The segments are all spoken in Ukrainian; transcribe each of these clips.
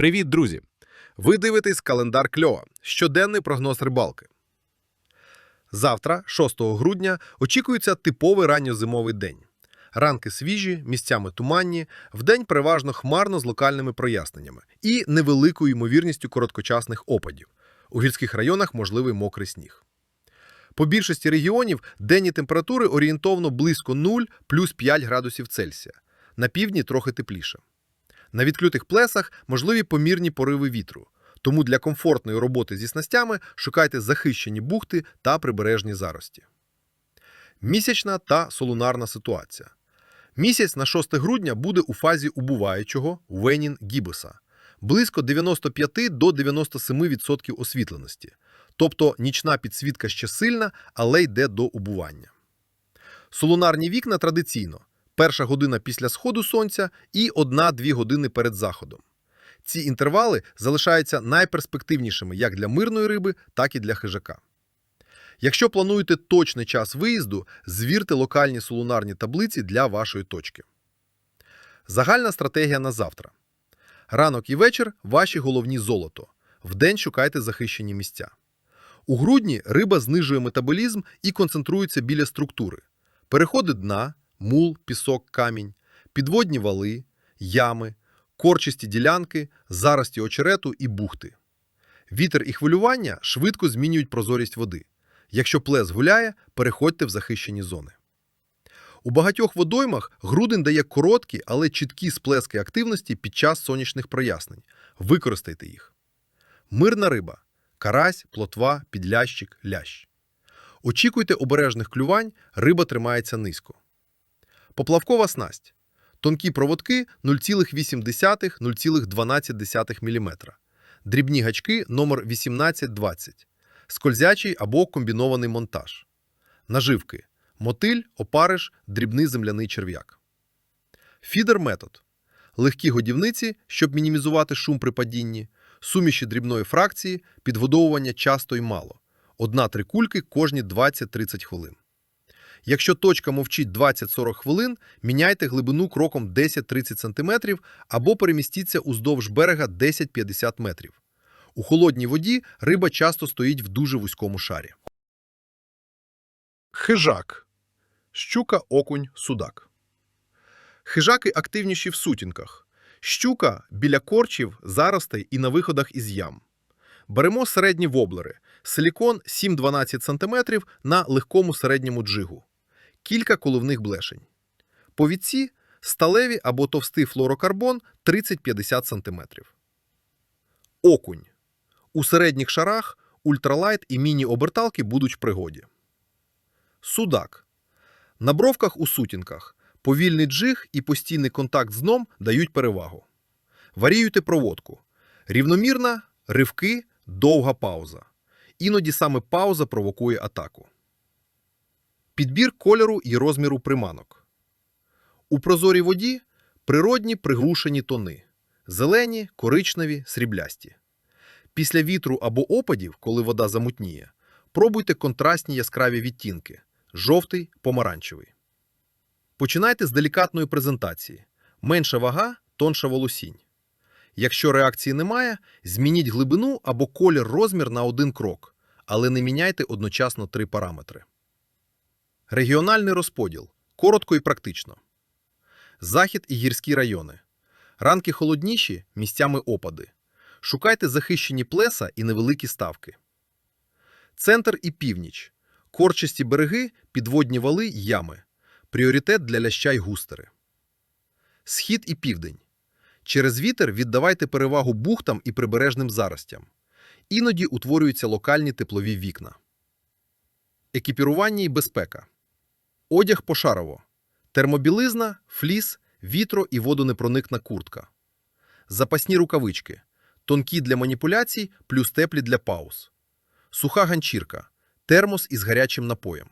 Привіт, друзі! Ви дивитесь календар Кльова, щоденний прогноз рибалки. Завтра, 6 грудня, очікується типовий ранньозимовий день. Ранки свіжі, місцями туманні, вдень переважно хмарно з локальними проясненнями і невеликою ймовірністю короткочасних опадів. У гірських районах можливий мокрий сніг. По більшості регіонів денні температури орієнтовно близько 0 плюс 5 градусів Цельсія. На півдні трохи тепліше. На відкритих плесах можливі помірні пориви вітру. Тому для комфортної роботи зі снастями шукайте захищені бухти та прибережні зарості. Місячна та солунарна ситуація. Місяць на 6 грудня буде у фазі убуваючого Венін Гібеса близько 95 до 97% освітленості. Тобто нічна підсвітка ще сильна, але йде до убування. Солунарні вікна традиційно перша година після сходу сонця і 1-2 години перед заходом. Ці інтервали залишаються найперспективнішими як для мирної риби, так і для хижака. Якщо плануєте точний час виїзду, звірте локальні солунарні таблиці для вашої точки. Загальна стратегія на завтра. Ранок і вечір ваші головні золото. Вдень шукайте захищені місця. У грудні риба знижує метаболізм і концентрується біля структури. Переходи дна, мул, пісок, камінь, підводні вали, ями, корчисті ділянки, зарості очерету і бухти. Вітер і хвилювання швидко змінюють прозорість води. Якщо плес гуляє, переходьте в захищені зони. У багатьох водоймах грудень дає короткі, але чіткі сплески активності під час сонячних прояснень. Використайте їх. Мирна риба карась, плотва, підлящик, лящ. Очікуйте обережних клювань, риба тримається низько. Поплавкова снасть. Тонкі проводки 0,8-0,12 мм. Дрібні гачки номер 1820. Скользячий або комбінований монтаж. Наживки. Мотиль, опариш, дрібний земляний черв'як. Фідер-метод. Легкі годівниці, щоб мінімізувати шум при падінні. Суміші дрібної фракції, підгодовування часто й мало. Одна-три кульки кожні 20-30 хвилин. Якщо точка мовчить 20-40 хвилин, міняйте глибину кроком 10-30 см або перемістіться уздовж берега 10-50 метрів. У холодній воді риба часто стоїть в дуже вузькому шарі. Хижак. Щука, окунь, судак. Хижаки активніші в сутінках. Щука біля корчів, заростей і на виходах із ям. Беремо середні воблери. Силікон 7-12 см на легкому середньому джигу. Кілька коливних блешень. Повідці сталеві або товстий флорокарбон 30-50 см. Окунь. У середніх шарах ультралайт і міні-оберталки будуть в пригоді. Судак. На бровках у сутінках. Повільний джиг і постійний контакт з дном дають перевагу. Варіюйте проводку. Рівномірна, ривки, довга пауза. Іноді саме пауза провокує атаку. Підбір кольору і розміру приманок. У прозорій воді природні пригрушені тони. Зелені, коричневі, сріблясті. Після вітру або опадів, коли вода замутніє, пробуйте контрастні яскраві відтінки жовтий, помаранчевий. Починайте з делікатної презентації. Менша вага, тонша волосінь. Якщо реакції немає, змініть глибину або колір розмір на один крок, але не міняйте одночасно три параметри. Регіональний розподіл. Коротко і практично. Захід і гірські райони. Ранки холодніші, місцями опади. Шукайте захищені плеса і невеликі ставки. Центр і північ. Корчисті береги, підводні вали, ями. Пріоритет для ляща й густери. Схід і південь. Через вітер віддавайте перевагу бухтам і прибережним заростям. Іноді утворюються локальні теплові вікна. Екіпірування і безпека. Одяг пошарово. Термобілизна, фліс, вітро і водонепроникна куртка. Запасні рукавички. Тонкі для маніпуляцій плюс теплі для пауз. Суха ганчірка. Термос із гарячим напоєм.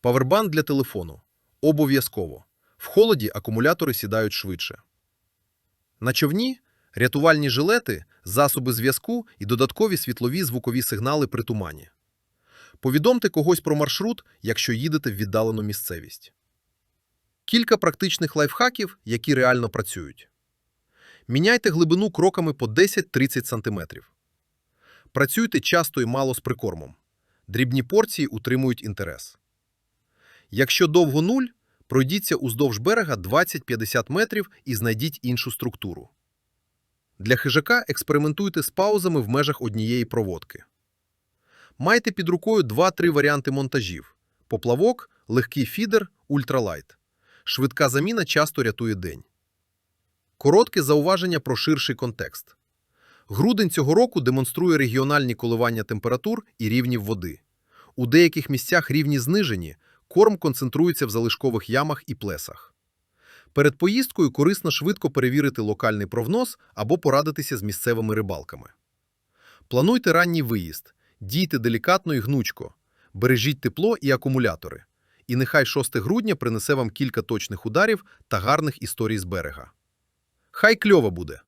Павербанк для телефону. Обов'язково. В холоді акумулятори сідають швидше. На човні рятувальні жилети, засоби зв'язку і додаткові світлові звукові сигнали при тумані. Повідомте когось про маршрут, якщо їдете в віддалену місцевість. Кілька практичних лайфхаків, які реально працюють. Міняйте глибину кроками по 10-30 см. Працюйте часто і мало з прикормом. Дрібні порції утримують інтерес. Якщо довго нуль, пройдіться уздовж берега 20-50 метрів і знайдіть іншу структуру. Для хижака експериментуйте з паузами в межах однієї проводки. Майте під рукою 2-3 варіанти монтажів: поплавок, легкий фідер, ультралайт. Швидка заміна часто рятує день. Коротке зауваження про ширший контекст. Грудень цього року демонструє регіональні коливання температур і рівнів води. У деяких місцях рівні знижені, корм концентрується в залишкових ямах і плесах. Перед поїздкою корисно швидко перевірити локальний прогноз або порадитися з місцевими рибалками. Плануйте ранній виїзд, дійте делікатно і гнучко, бережіть тепло і акумулятори. І нехай 6 грудня принесе вам кілька точних ударів та гарних історій з берега. Хай кльово буде!